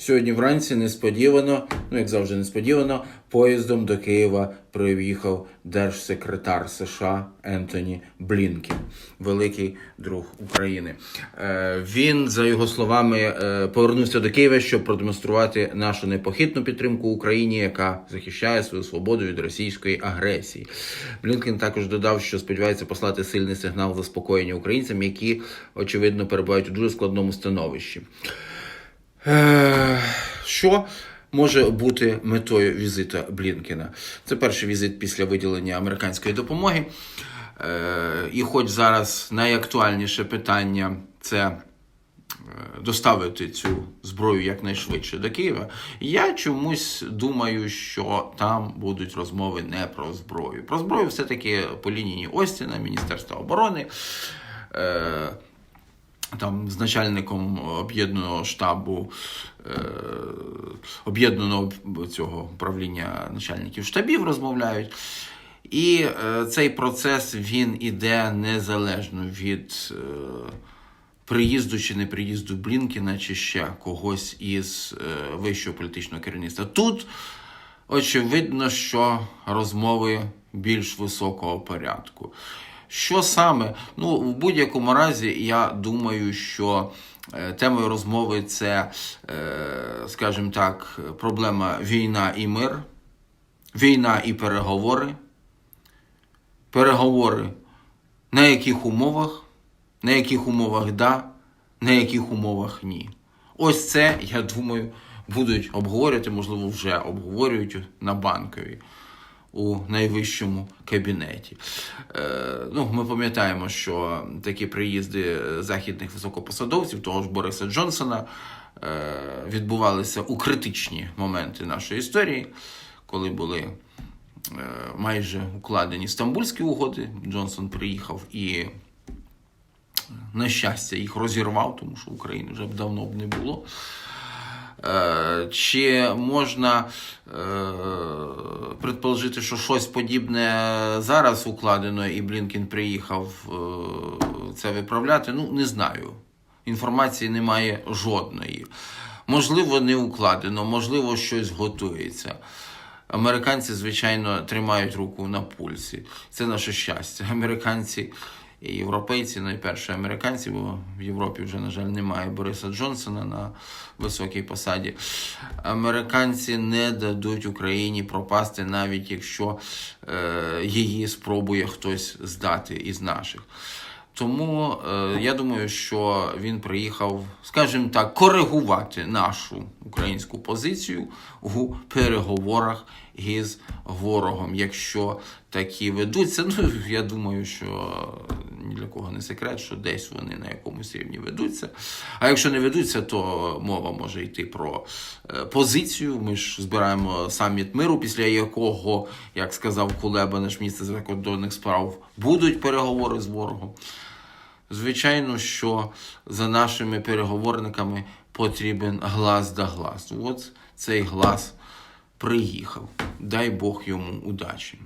Сьогодні вранці несподівано, ну як завжди, несподівано, поїздом до Києва приїхав держсекретар США Ентоні Блінкен, великий друг України. Е, Він, за його словами, е, повернувся до Києва, щоб продемонструвати нашу непохитну підтримку Україні, яка захищає свою свободу від російської агресії. Блінкен також додав, що сподівається послати сильний сигнал заспокоєння українцям, які очевидно перебувають у дуже складному становищі. Е, Що може бути метою візита Блінкена? Це перший візит після виділення американської допомоги. Е, І хоч зараз найактуальніше питання це е, доставити цю зброю якнайшвидше до Києва, я чомусь думаю, що там будуть розмови не про зброю. Про зброю все-таки по лінії Остіна, Міністерства оборони. Там з начальником об'єднаного штабу е, об'єднаного цього управління начальників штабів розмовляють. І е, цей процес він іде незалежно від е, приїзду чи не приїзду Блінкіна, чи ще когось із е, вищого політичного керівництва. Тут очевидно, що розмови більш високого порядку. Що саме? Ну, в будь-якому разі, я думаю, що е, темою розмови це, е, скажімо так, проблема війна і мир, війна і переговори. Переговори на яких умовах, на яких умовах да, на яких умовах ні. Ось це, я думаю, будуть обговорювати, можливо, вже обговорюють на банковій у найвищому кабінеті. Е, ну, ми пам'ятаємо, що такі приїзди західних високопосадовців, того ж Бориса Джонсона, е, відбувалися у критичні моменти нашої історії, коли були е, майже укладені стамбульські угоди. Джонсон приїхав і, на щастя, їх розірвав, тому що України вже б давно б не було. Е, Чи можна е, предположити, що щось подібне зараз укладено, і Блінкін приїхав е, це виправляти? Ну, не знаю. Інформації немає жодної. Можливо, не укладено, можливо, щось готується. Американці, звичайно, тримають руку на пульсі. Це наше щастя. Американці і європейці, найперше американці, бо в Європі вже, на жаль, немає Бориса Джонсона на високій посаді. Американці не дадуть Україні пропасти, навіть якщо е, її спробує хтось здати із наших. Тому е, я думаю, що він приїхав, скажімо так, коригувати нашу українську позицію у переговорах із ворогом. Якщо такі ведуться, ну я думаю, що кого не секрет, що десь вони на якомусь рівні ведуться. А якщо не ведуться, то мова може йти про е, позицію. Ми ж збираємо саміт миру, після якого, як сказав Кулеба, наш міністр закордонних справ, будуть переговори з ворогом. Звичайно, що за нашими переговорниками потрібен глаз да глаз. От цей глаз приїхав. Дай Бог йому удачі.